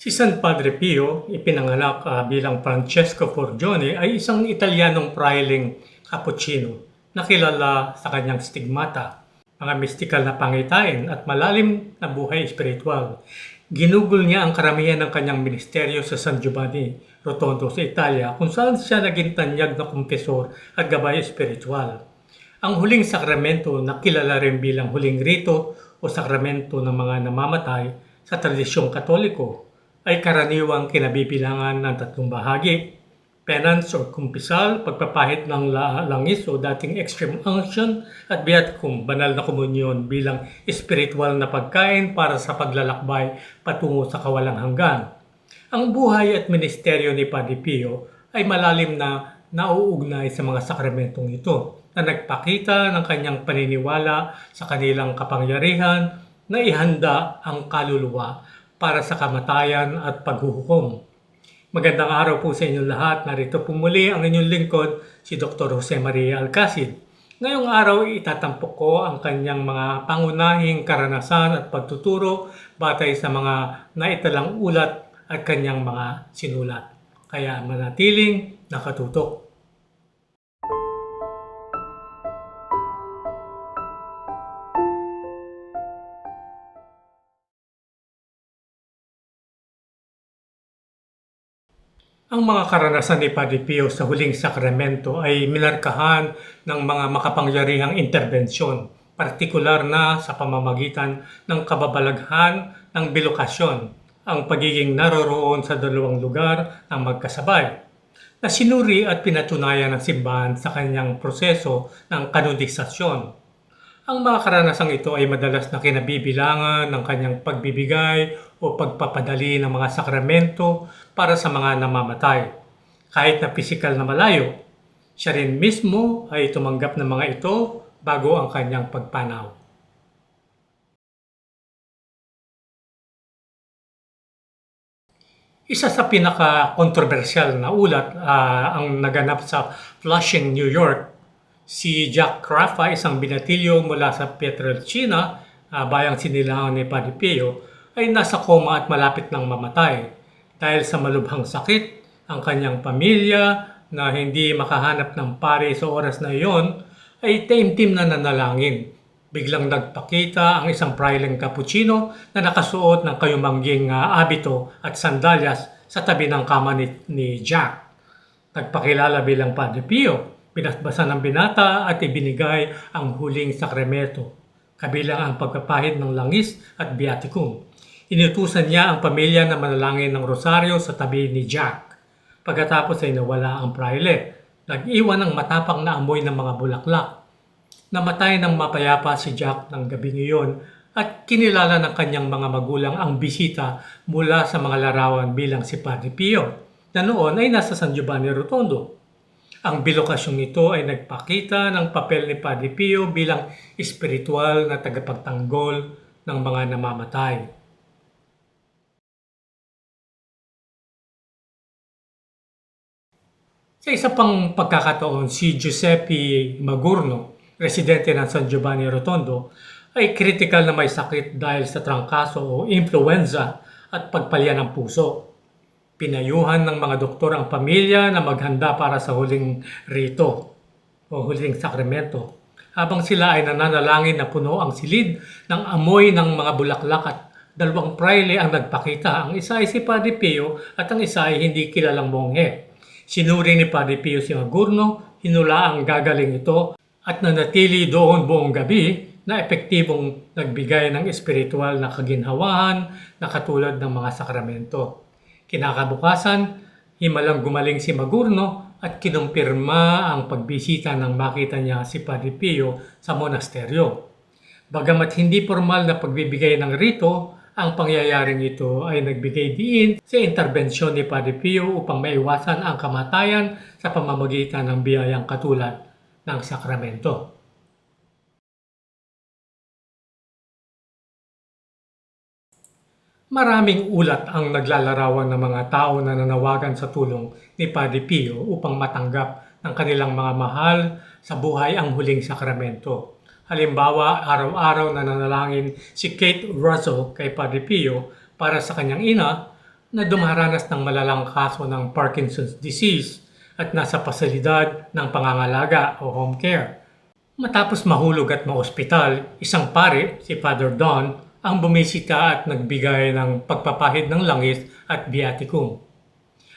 Si San Padre Pio, ipinanganak ah, bilang Francesco Forgione, ay isang Italianong praeling cappuccino na kilala sa kanyang stigmata, mga mistikal na pangitain at malalim na buhay espiritual. Ginugol niya ang karamihan ng kanyang ministeryo sa San Giovanni Rotondo sa Italia kung saan siya naging tanyag na kumpesor at gabay espiritual. Ang huling sakramento na kilala rin bilang huling rito o sakramento ng mga namamatay sa tradisyong katoliko ay karaniwang kinabibilangan ng tatlong bahagi. Penance or kumpisal, pagpapahit ng la- langis o dating extreme unction at viaticum, banal na komunyon bilang espiritual na pagkain para sa paglalakbay patungo sa kawalang hanggan. Ang buhay at ministeryo ni Padre Pio ay malalim na nauugnay sa mga sakramentong ito na nagpakita ng kanyang paniniwala sa kanilang kapangyarihan na ihanda ang kaluluwa para sa kamatayan at paghuhukom. Magandang araw po sa inyong lahat. Narito po muli ang inyong lingkod, si Dr. Jose Maria Alcacid. Ngayong araw, itatampok ko ang kanyang mga pangunahing karanasan at pagtuturo batay sa mga naitalang ulat at kanyang mga sinulat. Kaya manatiling nakatutok. Ang mga karanasan ni Padre Pio sa huling sakramento ay minarkahan ng mga makapangyarihang interbensyon, partikular na sa pamamagitan ng kababalaghan ng bilokasyon, ang pagiging naroroon sa dalawang lugar ng magkasabay, na sinuri at pinatunayan ng simbahan sa kanyang proseso ng kanonisasyon. Ang mga karanasang ito ay madalas na kinabibilangan ng kanyang pagbibigay o pagpapadali ng mga sakramento para sa mga namamatay. Kahit na pisikal na malayo, siya rin mismo ay tumanggap ng mga ito bago ang kanyang pagpanaw. Isa sa pinaka-controversial na ulat ah, ang naganap sa Flushing, New York. Si Jack Carafa, isang binatilyo mula sa Pietrelcina, ah, bayang sinilangan ni Padre Pio, ay nasa koma at malapit ng mamatay. Dahil sa malubhang sakit, ang kanyang pamilya na hindi makahanap ng pare sa oras na iyon ay taimtim na nanalangin. Biglang nagpakita ang isang praileng cappuccino na nakasuot ng kayumangging ah, abito at sandalyas sa tabi ng kama ni, ni Jack. Nagpakilala bilang Padre Pio, pinasbasan ng binata at ibinigay ang huling sakramento, kabilang ang pagpapahid ng langis at biaticum. Inutusan niya ang pamilya na manalangin ng rosaryo sa tabi ni Jack. Pagkatapos ay nawala ang praile. Nag-iwan ng matapang na amoy ng mga bulaklak. Namatay ng mapayapa si Jack ng gabi iyon at kinilala ng kanyang mga magulang ang bisita mula sa mga larawan bilang si Padre Pio na noon ay nasa San Giovanni Rotondo. Ang bilokasyong ito ay nagpakita ng papel ni Padre Pio bilang espiritual na tagapagtanggol ng mga namamatay. Sa isa pang pagkakataon, si Giuseppe Magurno, residente ng San Giovanni Rotondo, ay kritikal na may sakit dahil sa trangkaso o influenza at pagpalya ng puso. Pinayuhan ng mga doktor ang pamilya na maghanda para sa huling rito o huling sakramento. Habang sila ay nananalangin na puno ang silid ng amoy ng mga bulaklak at dalawang praile ang nagpakita. Ang isa ay si Padre Pio at ang isa ay hindi kilalang monghe. Sinuri ni Padre Pio si Magurno, hinula ang gagaling ito at nanatili doon buong gabi na epektibong nagbigay ng espiritual na kaginhawahan na katulad ng mga sakramento. Kinakabukasan, himalang gumaling si Magurno at kinumpirma ang pagbisita ng makita niya si Padre Pio sa monasteryo. Bagamat hindi formal na pagbibigay ng rito, ang pangyayaring ito ay nagbigay diin sa interbensyon ni Padre Pio upang maiwasan ang kamatayan sa pamamagitan ng biyayang katulad ng sakramento. Maraming ulat ang naglalarawan ng mga tao na nanawagan sa tulong ni Padre Pio upang matanggap ng kanilang mga mahal sa buhay ang huling sakramento. Halimbawa, araw-araw na nanalangin si Kate Russell kay Padre Pio para sa kanyang ina na dumaranas ng malalang kaso ng Parkinson's disease at nasa pasilidad ng pangangalaga o home care. Matapos mahulog at maospital, isang pare, si Father Don, ang bumisita at nagbigay ng pagpapahid ng langis at biaticum.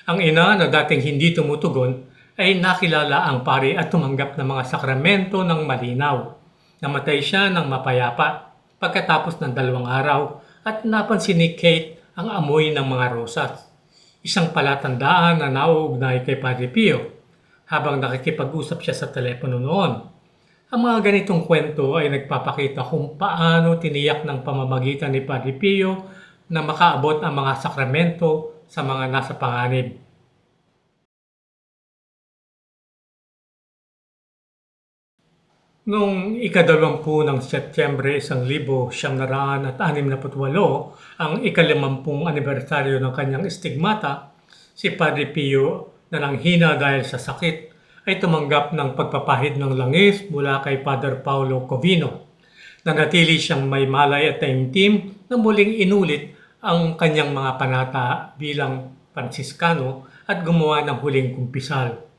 Ang ina na dating hindi tumutugon ay nakilala ang pare at tumanggap ng mga sakramento ng malinaw. Namatay siya ng mapayapa pagkatapos ng dalawang araw at napansin ni Kate ang amoy ng mga rosas. Isang palatandaan na nauugnay kay Padre Pio habang nakikipag-usap siya sa telepono noon. Ang mga ganitong kwento ay nagpapakita kung paano tiniyak ng pamamagitan ni Padre Pio na makaabot ang mga sakramento sa mga nasa panganib. Noong ikadalawampu ng Setyembre isang libo siyam na raan at anim na putwalo, ang ikalimampung anibersaryo ng kanyang stigmata, si Padre Pio na nanghina dahil sa sakit ay tumanggap ng pagpapahid ng langis mula kay Father Paulo Covino. Nanatili siyang may malay at taimtim na muling inulit ang kanyang mga panata bilang Franciscano at gumawa ng huling kumpisal.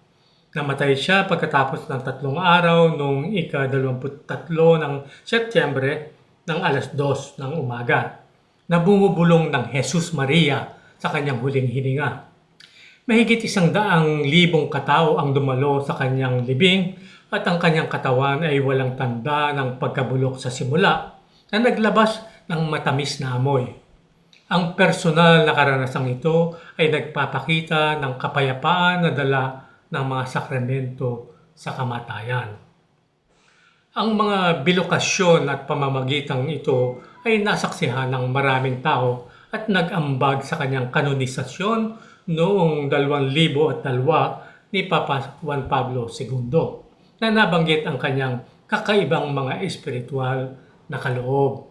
Namatay siya pagkatapos ng tatlong araw noong ika-23 ng Setyembre ng alas 2 ng umaga na bumubulong ng Jesus Maria sa kanyang huling hininga. Mahigit isang daang libong katao ang dumalo sa kanyang libing at ang kanyang katawan ay walang tanda ng pagkabulok sa simula na naglabas ng matamis na amoy. Ang personal na karanasang ito ay nagpapakita ng kapayapaan na dala ng mga sakramento sa kamatayan. Ang mga bilokasyon at pamamagitang ito ay nasaksihan ng maraming tao at nag-ambag sa kanyang kanonisasyon noong 2002 ni Papa Juan Pablo II na nabanggit ang kanyang kakaibang mga espiritual na kaloob.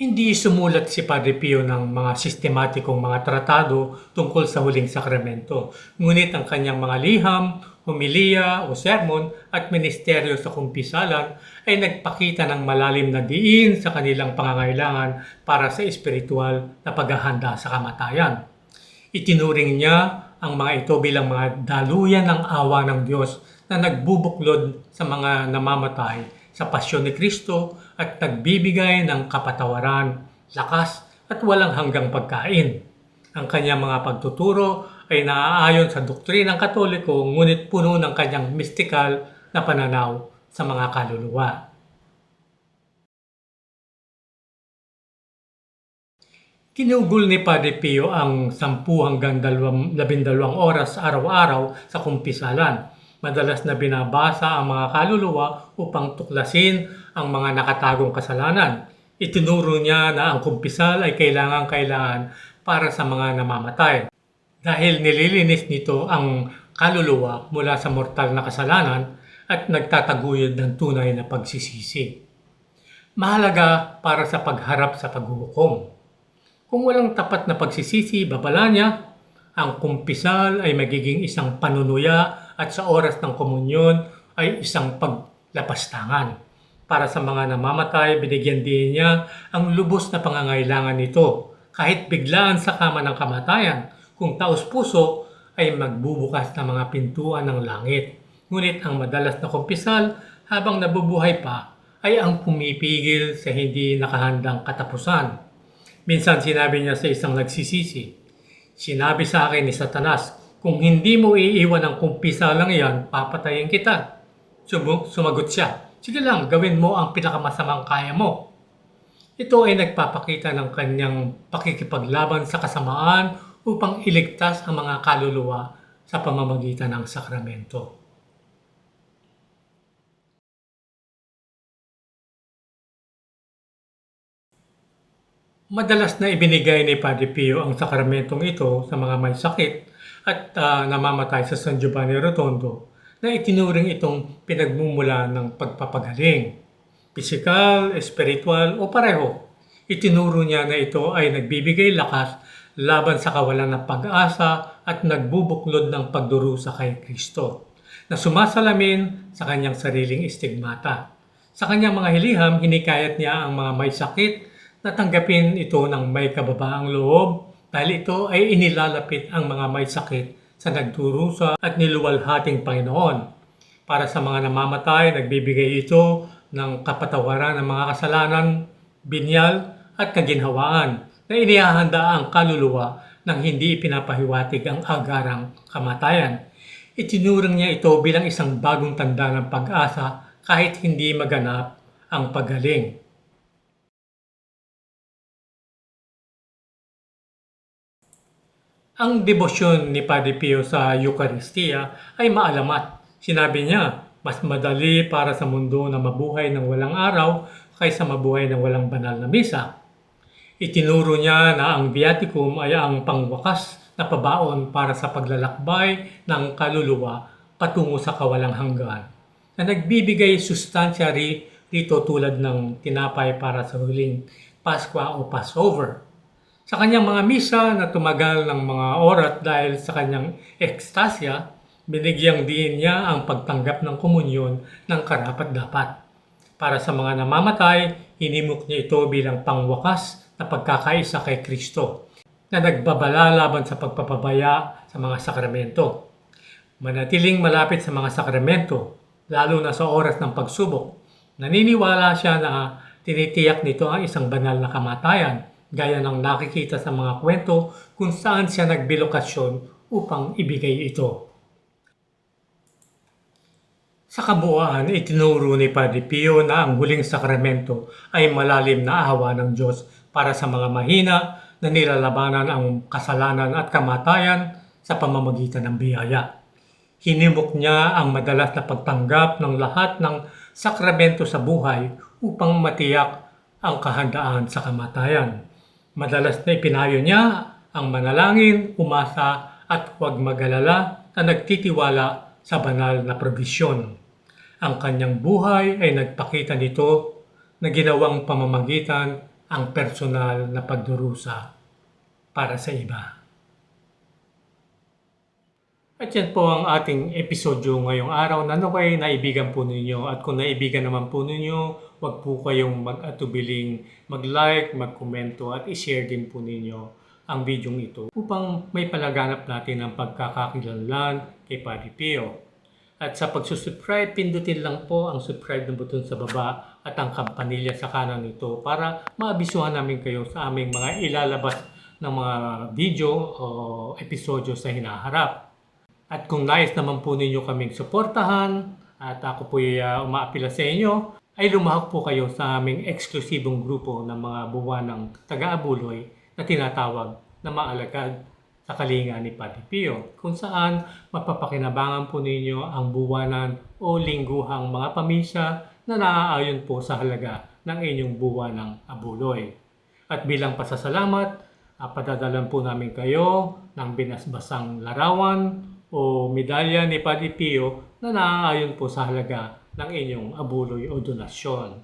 Hindi sumulat si Padre Pio ng mga sistematikong mga tratado tungkol sa huling sakramento. Ngunit ang kanyang mga liham, humiliya o sermon at ministeryo sa kumpisalan ay nagpakita ng malalim na diin sa kanilang pangangailangan para sa espiritual na paghahanda sa kamatayan. Itinuring niya ang mga ito bilang mga daluyan ng awa ng Diyos na nagbubuklod sa mga namamatay sa pasyon ni Kristo at nagbibigay ng kapatawaran, lakas at walang hanggang pagkain. Ang kanyang mga pagtuturo ay naaayon sa doktrinang katoliko ngunit puno ng kanyang mystical na pananaw sa mga kaluluwa. Kinugol ni Padre Pio ang 10 hanggang 12 oras araw-araw sa kumpisalan Madalas na binabasa ang mga kaluluwa upang tuklasin ang mga nakatagong kasalanan. Itinuro niya na ang kumpisal ay kailangan-kailangan para sa mga namamatay. Dahil nililinis nito ang kaluluwa mula sa mortal na kasalanan at nagtataguyod ng tunay na pagsisisi. Mahalaga para sa pagharap sa paghuhukom. Kung walang tapat na pagsisisi, babala niya, ang kumpisal ay magiging isang panunuya at sa oras ng komunyon ay isang paglapastangan. Para sa mga namamatay, binigyan din niya ang lubos na pangangailangan nito. Kahit biglaan sa kama ng kamatayan, kung taos puso ay magbubukas ng mga pintuan ng langit. Ngunit ang madalas na kumpisal habang nabubuhay pa ay ang pumipigil sa hindi nakahandang katapusan. Minsan sinabi niya sa isang nagsisisi, Sinabi sa akin ni Satanas, kung hindi mo iiwan ang kumpisa lang yan, papatayin kita. Subok, sumagot siya. Sige lang, gawin mo ang pinakamasamang kaya mo. Ito ay nagpapakita ng kanyang pakikipaglaban sa kasamaan upang iligtas ang mga kaluluwa sa pamamagitan ng sakramento. Madalas na ibinigay ni Padre Pio ang sakramentong ito sa mga may sakit at uh, namamatay sa San Giovanni Rotondo na itinuring itong pinagmumula ng pagpapagaling. Pisikal, espiritual o pareho. Itinuro niya na ito ay nagbibigay lakas laban sa kawalan ng pag-asa at nagbubuklod ng pagdurusa kay Kristo na sumasalamin sa kanyang sariling istigmata. Sa kanyang mga hiliham, hinikayat niya ang mga may sakit na tanggapin ito ng may kababaang loob dahil ito ay inilalapit ang mga may sakit sa nagdurusa at niluwalhating Panginoon. Para sa mga namamatay, nagbibigay ito ng kapatawaran ng mga kasalanan, binyal at kaginhawaan na inihahanda ang kaluluwa nang hindi ipinapahiwatig ang agarang kamatayan. Itinurang niya ito bilang isang bagong tanda ng pag-asa kahit hindi maganap ang pagaling. Ang debosyon ni Padre Pio sa Eucharistia ay maalamat. Sinabi niya, mas madali para sa mundo na mabuhay ng walang araw kaysa mabuhay ng walang banal na misa. Itinuro niya na ang viaticum ay ang pangwakas na pabaon para sa paglalakbay ng kaluluwa patungo sa kawalang hanggan na nagbibigay sustansya ri- rito tulad ng tinapay para sa huling Pasko o Passover. Sa kanyang mga misa na tumagal ng mga oras dahil sa kanyang ekstasya, binigyang din niya ang pagtanggap ng komunyon ng karapat-dapat. Para sa mga namamatay, hinimok niya ito bilang pangwakas na pagkakaisa kay Kristo na nagbabala laban sa pagpapabaya sa mga sakramento. Manatiling malapit sa mga sakramento, lalo na sa oras ng pagsubok. Naniniwala siya na tinitiyak nito ang isang banal na kamatayan, gaya ng nakikita sa mga kwento kung saan siya nagbilokasyon upang ibigay ito. Sa kabuuan, itinuro ni Padre Pio na ang huling sakramento ay malalim na awa ng Diyos para sa mga mahina na nilalabanan ang kasalanan at kamatayan sa pamamagitan ng biyaya. Hinimok niya ang madalas na pagtanggap ng lahat ng sakramento sa buhay upang matiyak ang kahandaan sa kamatayan. Madalas na ipinayo niya ang manalangin, umasa at huwag magalala na nagtitiwala sa banal na provisyon. Ang kanyang buhay ay nagpakita nito na ginawang pamamagitan ang personal na pagdurusa para sa iba. At yan po ang ating episodyo ngayong araw na naway naibigan po ninyo. At kung naibigan naman po ninyo, wag po kayong mag-atubiling mag-like, mag-komento at i-share din po ninyo ang video ito upang may palaganap natin ang pagkakakilanlan kay Padre Pio. At sa pagsusubscribe, pindutin lang po ang subscribe na button sa baba at ang kampanilya sa kanan nito para maabisuhan namin kayo sa aming mga ilalabas ng mga video o episodyo sa hinaharap. At kung nais naman po ninyo kaming suportahan at ako po uh, umaapila sa inyo, ay lumahok po kayo sa aming eksklusibong grupo ng mga buwanang taga-abuloy na tinatawag na maalagad sa kalinga ni Padre Pio, kung saan mapapakinabangan po ninyo ang buwanan o lingguhang mga pamisa na naaayon po sa halaga ng inyong buwanang abuloy. At bilang pasasalamat, uh, padadalan po namin kayo ng binasbasang larawan o medalya ni Padre Pio na naaayon po sa halaga ng inyong abuloy o donasyon.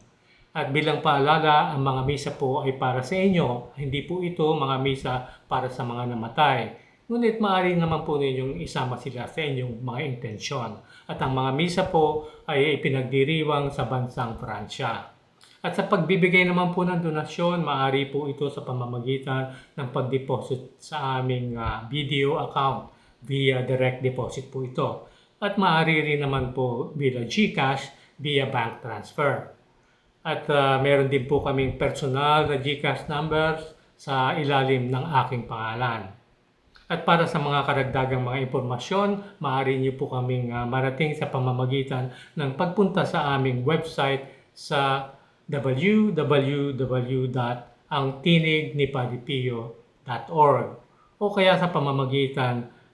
At bilang paalala, ang mga misa po ay para sa inyo. Hindi po ito mga misa para sa mga namatay. Ngunit maaari naman po ninyong isama sila sa inyong mga intensyon. At ang mga misa po ay ipinagdiriwang sa bansang Pransya. At sa pagbibigay naman po ng donasyon, maaari po ito sa pamamagitan ng pag-deposit sa aming uh, video account via direct deposit po ito. At maaari rin naman po via GCash via bank transfer. At uh, meron din po kaming personal na GCash numbers sa ilalim ng aking pangalan. At para sa mga karagdagang mga impormasyon, maaari niyo po kaming uh, marating sa pamamagitan ng pagpunta sa aming website sa www.angtinignipalipio.org o kaya sa pamamagitan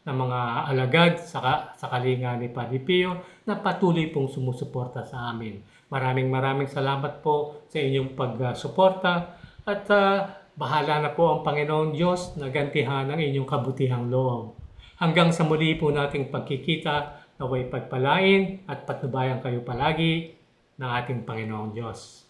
ng mga alagad sa, sa kalinga ni Padre Pio na patuloy pong sumusuporta sa amin. Maraming maraming salamat po sa inyong pagsuporta at ah, bahala na po ang Panginoon Diyos na gantihan ang inyong kabutihang loob. Hanggang sa muli po nating pagkikita, naway pagpalain at patnubayan kayo palagi ng ating Panginoong Diyos.